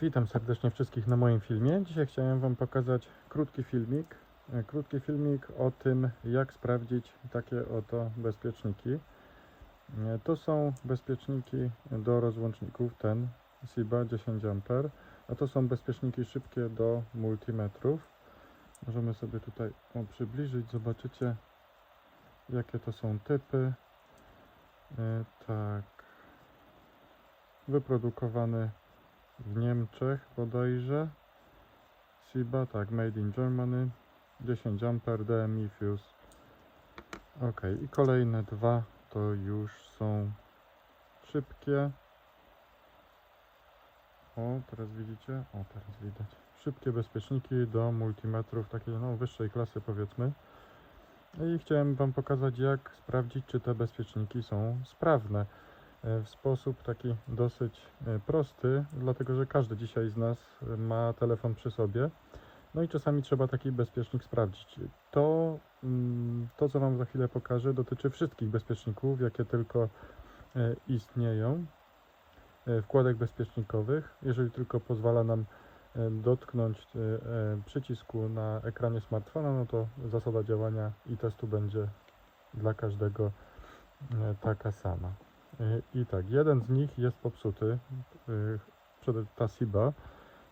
Witam serdecznie wszystkich na moim filmie. Dzisiaj chciałem Wam pokazać krótki filmik. E, Krótki filmik o tym, jak sprawdzić takie oto bezpieczniki. E, To są bezpieczniki do rozłączników, ten SIBA 10 A, to są bezpieczniki szybkie do multimetrów. Możemy sobie tutaj przybliżyć, zobaczycie jakie to są typy. E, Tak, wyprodukowany w Niemczech bodajże. SIBA, tak, made in Germany. 10 A DMI Fuse. Ok, i kolejne dwa to już są szybkie. O, teraz widzicie? O, teraz widać. Szybkie bezpieczniki do multimetrów takiej no, wyższej klasy powiedzmy. I chciałem Wam pokazać jak sprawdzić czy te bezpieczniki są sprawne w sposób taki dosyć e, prosty, dlatego że każdy dzisiaj z nas e, ma telefon przy sobie. No i czasami trzeba taki bezpiecznik sprawdzić. To, mm, to co Wam za chwilę pokażę, dotyczy wszystkich bezpieczników, jakie tylko e, istnieją. e, Wkładek bezpiecznikowych, jeżeli tylko pozwala nam e, dotknąć e, e, przycisku na ekranie smartfona, no to zasada działania i testu będzie dla każdego e, taka sama. Y, I tak, jeden z nich jest popsuty, przed- ta SIBA.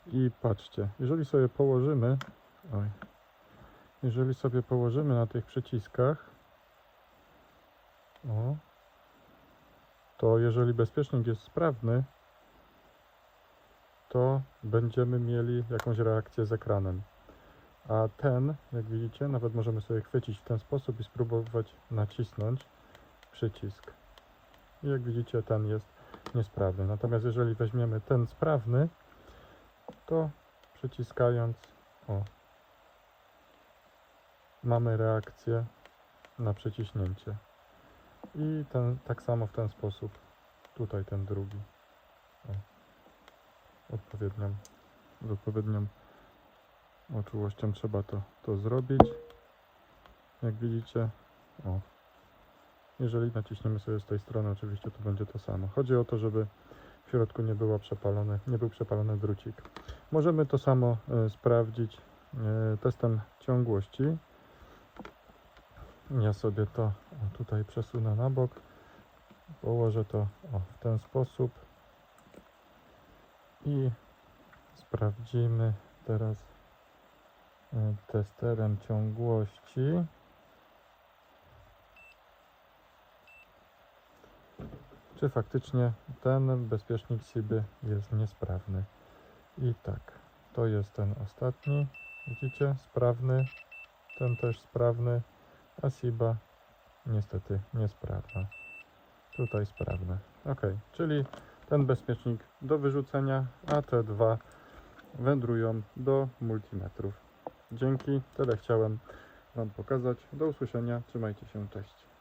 I patrzcie, jeżeli sobie położymy, oj, jeżeli sobie położymy na tych przyciskach, o, to jeżeli bezpiecznik jest sprawny, to będziemy mieli jakąś reakcję z ekranem. A ten, jak widzicie, nawet możemy sobie chwycić w ten sposób i spróbować nacisnąć przycisk. I jak widzicie, ten jest niesprawny. Natomiast jeżeli weźmiemy ten sprawny, to przyciskając, o, mamy reakcję na przyciśnięcie. I ten, tak samo w ten sposób, tutaj ten drugi. O, odpowiednią, z odpowiednią oczułością trzeba to, to zrobić. Jak widzicie, o, jeżeli naciśniemy sobie z tej strony, oczywiście to będzie to samo. Chodzi o to, żeby w środku nie, było przepalony, nie był przepalony drucik. Możemy to samo e, sprawdzić e, testem ciągłości. Ja sobie to tutaj przesunę na bok. Położę to o, w ten sposób. I sprawdzimy teraz e, testerem ciągłości. Czy faktycznie ten bezpiecznik SIBY jest niesprawny. I tak, to jest ten ostatni, widzicie, sprawny, ten też sprawny, a SIBA niestety niesprawna. Tutaj sprawne. Ok, czyli ten bezpiecznik do wyrzucenia, a te dwa wędrują do multimetrów. Dzięki, tyle chciałem Wam pokazać. Do usłyszenia, trzymajcie się, cześć.